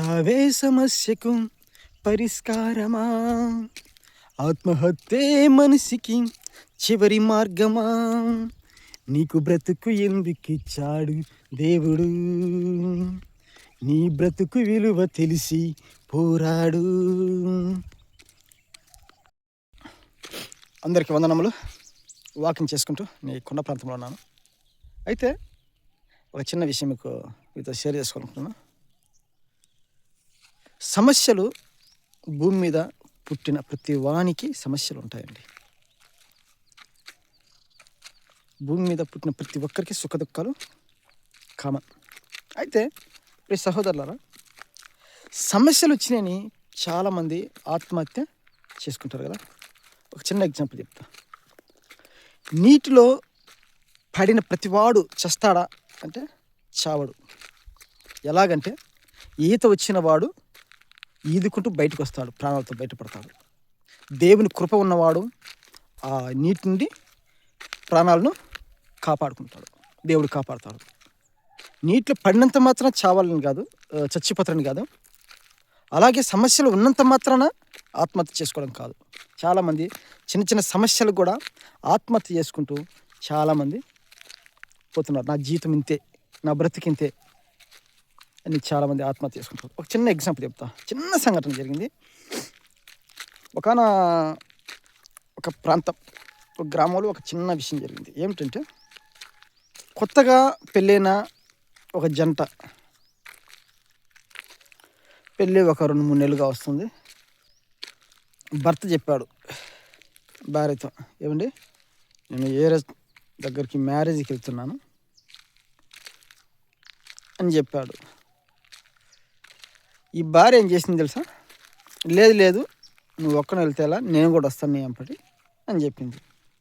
చావే సమస్యకు పరిష్కారమా? ఆత్మహత్యే మనిషికి చివరి మార్గమా? నీకు బ్రతుకు ఎందుకిచ్చాడు దేవుడు? నీ బ్రతుకు విలువ తెలిసి పోరాడు. అందరికీ వందనములు. వాకింగ్ చేసుకుంటూ నేను కొండ ప్రాంతంలో ఉన్నాను. అయితే ఒక చిన్న విషయం మీకు మీతో షేర్ చేసుకోవాలనుకుంటున్నాను సమస్యలు భూమి మీద పుట్టిన ప్రతి వానికి సమస్యలు ఉంటాయండి. భూమి మీద పుట్టిన ప్రతి ఒక్కరికి సుఖదుఖాలు కామన్. అయితే ఈ సహోదరులారా సమస్యలు వచ్చినాయని చాలామంది ఆత్మహత్య చేసుకుంటారు కదా. ఒక చిన్న ఎగ్జాంపుల్ చెప్తా. నీటిలో పడిన ప్రతివాడు చస్తాడా? అంటే చావడు. ఎలాగంటే ఈత వచ్చిన వాడు ఈదుకుంటూ బయటకు వస్తాడు ప్రాణాలతో బయటపడతాడు. దేవుని కృప ఉన్నవాడు ఆ నీటి నుండి ప్రాణాలను కాపాడుకుంటాడు. దేవుడు కాపాడుతాడు. నీటిలో పడినంత మాత్రం చావాలని కాదు చచ్చిపోతారని కాదు. అలాగే సమస్యలు ఉన్నంత మాత్రాన ఆత్మహత్య చేసుకోవడం కాదు. చాలామంది చిన్న చిన్న సమస్యలు కూడా ఆత్మహత్య చేసుకుంటూ చాలామంది పోతున్నారు. నా జీవితం ఇంతే నా బ్రతికి ఇంతే. అని చాలామంది ఆత్మహత్య చేసుకుంటారు. ఒక చిన్న ఎగ్జాంపుల్ చెప్తా. చిన్న సంఘటన జరిగింది. ఒకన ఒక ప్రాంతం ఒక గ్రామంలో ఒక చిన్న విషయం జరిగింది. ఏమిటంటే కొత్తగా పెళ్ళైన ఒక జంట పెళ్ళి ఒక రెండు మూడు నెలలుగా వస్తుంది. భర్త చెప్పాడు భార్యతో ఏమండి నేను ఏరే దగ్గరికి మ్యారేజ్కి వెళ్తున్నాను అని చెప్పాడు. ఈ భార్య ఏం చేసింది తెలుసా? లేదు లేదు నువ్వు ఒక్కన వెళ్తే ఎలా? నేను కూడా వస్తాను నీ అంపటి అని చెప్పింది.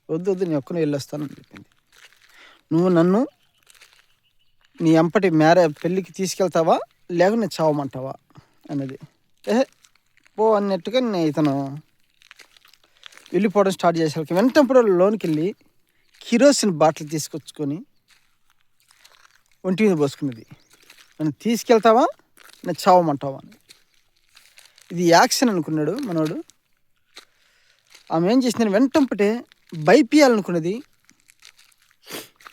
వద్దు వద్దు నేను ఒక్కనే వెళ్ళొస్తాను అని చెప్పింది. నువ్వు నన్ను నీ అంపటి మ్యారే పెళ్ళికి తీసుకెళ్తావా? లేక నేను చావమంటావా? అన్నది. ఏహే పో అన్నట్టుగా నేను ఇతను వెళ్ళిపోవడం స్టార్ట్ చేసేసరికి వెంటప్పుడు లోనికి వెళ్ళి కిరోసిన్ బాటిల్ తీసుకొచ్చుకొని ఒంటి మీద పోసుకున్నది. నన్ను తీసుకెళ్తావా? నేను చావమంటావా అని. ఇది యాక్షన్ అనుకున్నాడు మనోడు. ఆమె ఏం చేసిందని వెంటంపటే భయపీయాలనుకున్నది.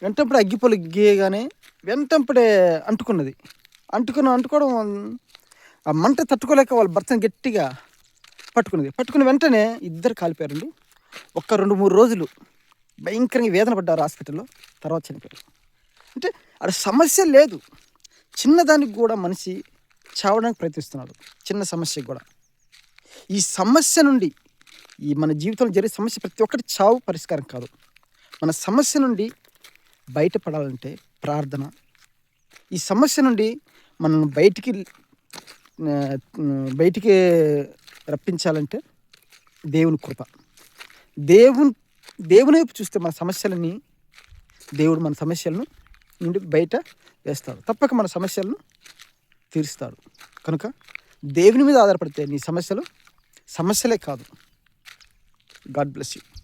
వెంటంపడే అగ్గిపొలు గీయగానే వెంటంపడే అంటుకున్నది. అంటుకున్న అంటుకోవడం ఆ మంట తట్టుకోలేక వాళ్ళ భర్తను గట్టిగా పట్టుకున్నది. పట్టుకున్న వెంటనే ఇద్దరు కాలిపోయారండి. ఒక్క రెండు మూడు రోజులు భయంకరంగా వేదన పడ్డారు హాస్పిటల్లో. తర్వాత చనిపోయారు. అంటే అక్కడ సమస్య లేదు. చిన్నదానికి కూడా మనిషి చావడానికి ప్రయత్నిస్తున్నాడు. చిన్న సమస్యకు కూడా. ఈ సమస్య నుండి ఈ మన జీవితంలో జరిగే సమస్య ప్రతి ఒక్కటి చావు పరిష్కారం కాదు. మన సమస్య నుండి బయటపడాలంటే ప్రార్థన. ఈ సమస్య నుండి మనం బయటికి బయటికి రప్పించాలంటే దేవుని కృప. దేవుని దేవుని వైపు చూస్తే మన సమస్యలని దేవుడు మన సమస్యలను నుండి బయట వేస్తాడు. తప్పక మన సమస్యలను తీరుస్తాడు కనుక దేవుని మీద ఆధారపడితే నీ సమస్యలు సమస్యలే కాదు. God bless you